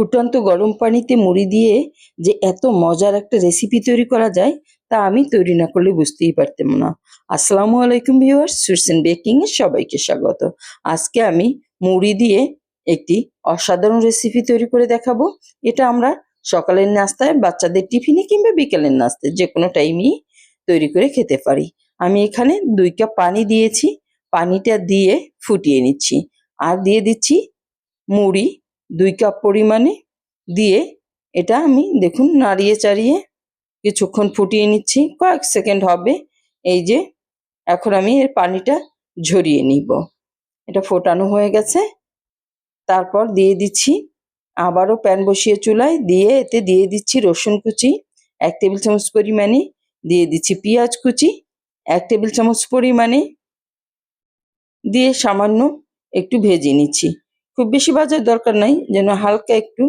ফুটন্ত গরম পানিতে মুড়ি দিয়ে যে এত মজার একটা রেসিপি তৈরি করা যায়, তা আমি তৈরি না করলে বুঝতেই পারতাম না। আসসালামু আলাইকুম ভিউয়ার্স সুরসেন বেকিং এ সবাইকে স্বাগত। আজকে আমি মুড়ি দিয়ে একটি অসাধারণ রেসিপি তৈরি করে দেখাবো। এটা আমরা সকালের নাস্তায় বাচ্চাদের টিফিনে কিংবা বিকেলের নাস্তায় যে কোনো টাইমই তৈরি করে খেতে পারি। আমি এখানে দুই কাপ পানি দিয়েছি, পানিটা দিয়ে ফুটিয়ে নিচ্ছি। আর দিয়ে দিচ্ছি মুড়ি দুই কাপ পরিমাণে দিয়ে এটা আমি দেখুন নাড়িয়ে চাড়িয়ে কিছুক্ষণ ফুটিয়ে নিচ্ছি। কয়েক সেকেন্ড হবে। এই যে এখন আমি এর পানিটা ঝরিয়ে নিব। এটা ফোটানো হয়ে গেছে। তারপর দিয়ে দিচ্ছি। আবারও প্যান বসিয়ে চুলায় দিয়ে এতে দিয়ে দিচ্ছি রসুন কুচি, এক টেবিল চামচ পরিমাণে দিয়ে দিচ্ছি পেঁয়াজ কুচি, এক টেবিল চামচ পরিমাণে দিয়ে সামান্য একটু ভেজে নিচ্ছি। খুব বেশি ভাজার দরকার নাই, যেন হালকা একটু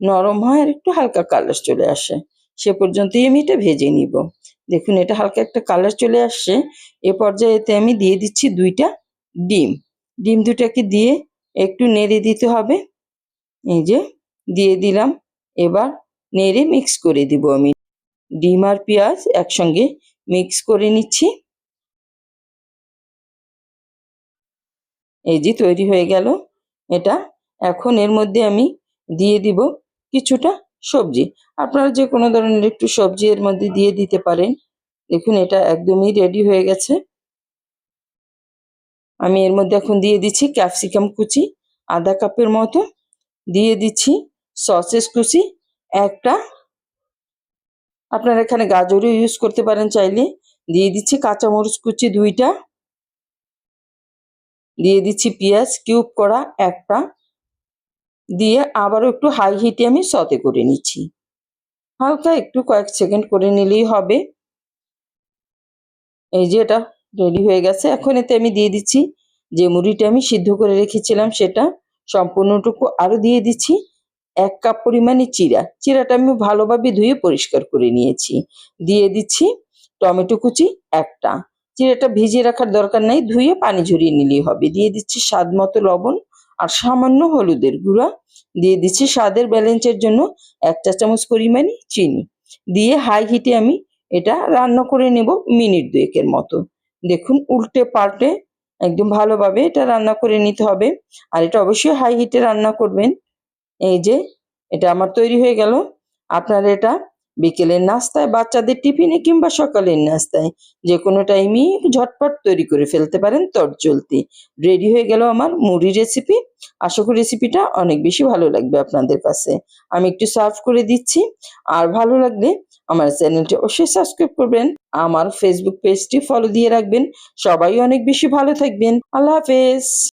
নরম হয় আর একটু হালকা কালার চলে আসে। সে পর্যন্তই আমি এটা ভেজে নিব। দেখুন, এটা হালকা একটা কালার চলে আসছে। এ পর্যায়েতে আমি দিয়ে দিচ্ছি দুইটা ডিম। ডিম দুটাকে দিয়ে একটু নেড়ে দিতে হবে। এই যে, দিয়ে দিলাম। এবার নেড়ে মিক্স করে দিব আমি। ডিম আর পেঁয়াজ একসঙ্গে মিক্স করে নিচ্ছি। এই যে, তৈরি হয়ে গেল। এটা এখন এর মধ্যে আমি দিয়ে দিব কিছুটা সবজি। আপনারা যে কোনো ধরনের একটু সবজি এর মধ্যে দিয়ে দিতে পারেন। দেখুন, এটা একদমই রেডি হয়ে গেছে। আমি এর মধ্যে এখন দিয়ে দিচ্ছি ক্যাপসিকাম কুচি, আধা কাপের মতো। দিয়ে দিচ্ছি সসেস কুচি, একটা। আপনারা এখানে গাজরও ইউজ করতে পারেন চাইলে। দিয়ে দিচ্ছি কাঁচামরিচ কুচি দুইটা। দিয়ে দিচ্ছি পেঁয়াজ কিউব করা একটা। দিয়ে আবারও একটু হাই হিটে আমি সতে করে নিচ্ছি। হালকা একটু কয়েক সেকেন্ড করে নিলেই হবে। এই যে এটা রেডি হয়ে গেছে। এখন এতে আমি দিয়ে দিচ্ছি যে মুড়িটা আমি সিদ্ধ করে রেখেছিলাম সেটা সম্পূর্ণটুকু আরও দিয়ে দিচ্ছি এক কাপ পরিমাণে চিরা চিরাটা আমি ভালোভাবে ধুয়ে পরিষ্কার করে নিয়েছি। দিয়ে দিচ্ছি টমেটো কুচি একটা। চিরাটা ভিজিয়ে রাখার দরকার নাই, ধুয়ে পানি ঝরিয়ে নিলেই হবে। দিয়ে দিচ্ছি স্বাদ মতো লবণ আর সামান্য হলুদের গুঁড়া। দিয়ে দিচ্ছি স্বাদের ব্যালেন্সের জন্য এক চা চামচ পরিমাণে চিনি। দিয়ে হাই হিটে আমি এটা রান্না করে নেব মিনিট দুয়েকের মতো। দেখুন উল্টে পাল্টে একদম ভালোভাবে এটা রান্না করে নিতে হবে। আর এটা অবশ্যই হাই হিটে রান্না করবেন। এই যে এটা আমার তৈরি হয়ে গেল। আপনারা এটা বিকেলের নাস্তায় বাচ্চাদের টিফিনে কিংবা সকালের নাস্তায় যে কোনো টাইমই ঝটপট তৈরি করে ফেলতে পারেন চলতি রেডি হয়ে গেল আমার মুড়ি রেসিপি আশা করি রেসিপিটা অনেক বেশি ভালো লাগবে আপনাদের কাছে। আমি একটু সার্ভ করে দিচ্ছি। আর ভালো লাগলে আমার চ্যানেলটি অবশ্যই সাবস্ক্রাইব করবেন। আমার ফেসবুক পেজটি ফলো দিয়ে রাখবেন। সবাই অনেক বেশি ভালো থাকবেন। আল্লাহ হাফেজ।